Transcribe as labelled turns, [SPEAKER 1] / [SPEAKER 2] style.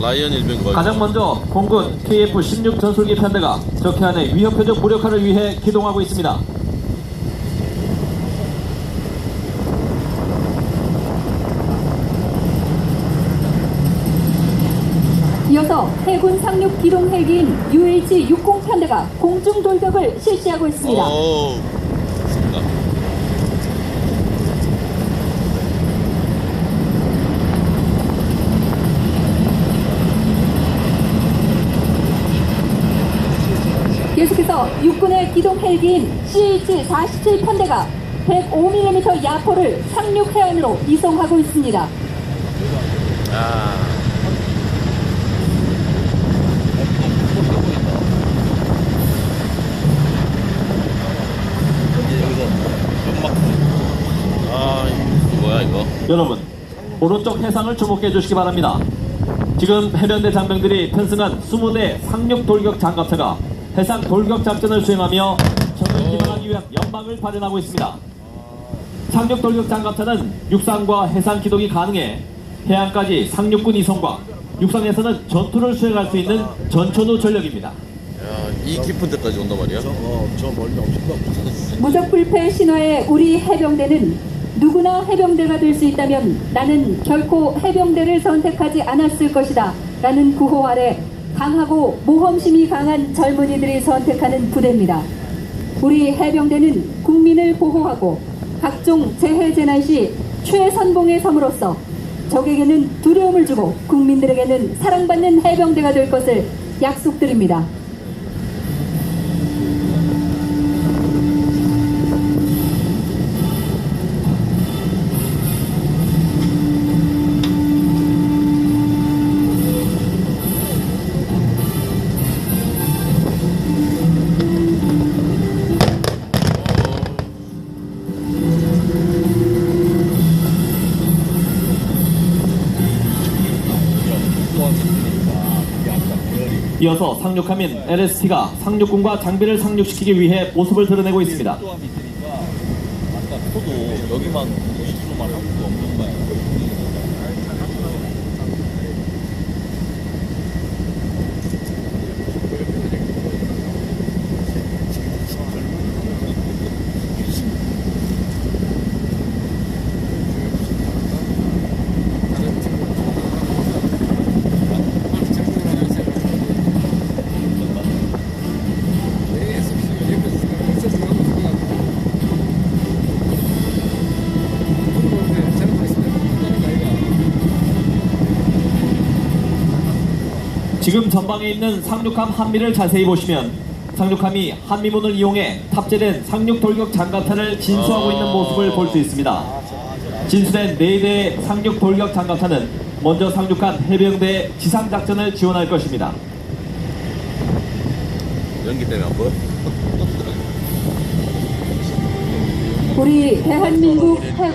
[SPEAKER 1] 라이언 일병과
[SPEAKER 2] 가장 먼저 공군 KF-16 전술기 편대가 적해 안의 위협 표적 무력화를 위해 기동하고 있습니다.
[SPEAKER 3] 이어서 해군 상륙 기동 헬기인 UH-60 편대가 공중 돌격을 실시하고 있습니다.
[SPEAKER 1] 오, 좋습니다.
[SPEAKER 3] 계속해서 육군의 기동 헬기인 CH-47 편대가 105mm 야포를 상륙 해안으로 이송하고 있습니다.
[SPEAKER 1] 아?
[SPEAKER 2] 여러분, 오른쪽 해상을 주목해 주시기 바랍니다. 지금 해병대 장병들이 편승한 20대 상륙 돌격 장갑차가 해상 돌격 작전을 수행하며 적을 기방하기 위한 연방을 발현하고 있습니다. 상륙 돌격 장갑차는 육상과 해상 기동이 가능해 해안까지 상륙군 이송과 육상에서는 전투를 수행할 수 있는 전천후 전력입니다.
[SPEAKER 1] 야, 이 깊은 데까지 온단 말이야?
[SPEAKER 3] 무적 불패 신화의 우리 해병대는 누구나 해병대가 될 수 있다면 나는 결코 해병대를 선택하지 않았을 것이다. 라는 구호 아래 강하고 모험심이 강한 젊은이들이 선택하는 부대입니다. 우리 해병대는 국민을 보호하고 각종 재해 재난 시 최선봉에 섬으로써 적에게는 두려움을 주고 국민들에게는 사랑받는 해병대가 될 것을 약속드립니다.
[SPEAKER 2] 이어서 상륙함인 LST가 상륙군과 장비를 상륙시키기 위해 모습을 드러내고 있습니다.
[SPEAKER 1] 아까 포도 여기만 50km만 한 것도 없는 거야.
[SPEAKER 2] 지금 전방에 있는 상륙함 한미를 자세히 보시면 상륙함이 한미문을 이용해 탑재된 상륙 돌격 장갑차를 진수하고 있는 모습을 볼 수 있습니다. 진수된 4대의 상륙 돌격 장갑차는 먼저 상륙한 해병대 지상작전을 지원할 것입니다.
[SPEAKER 1] 연기 때문에 안 보여?
[SPEAKER 3] 우리 대한민국 해군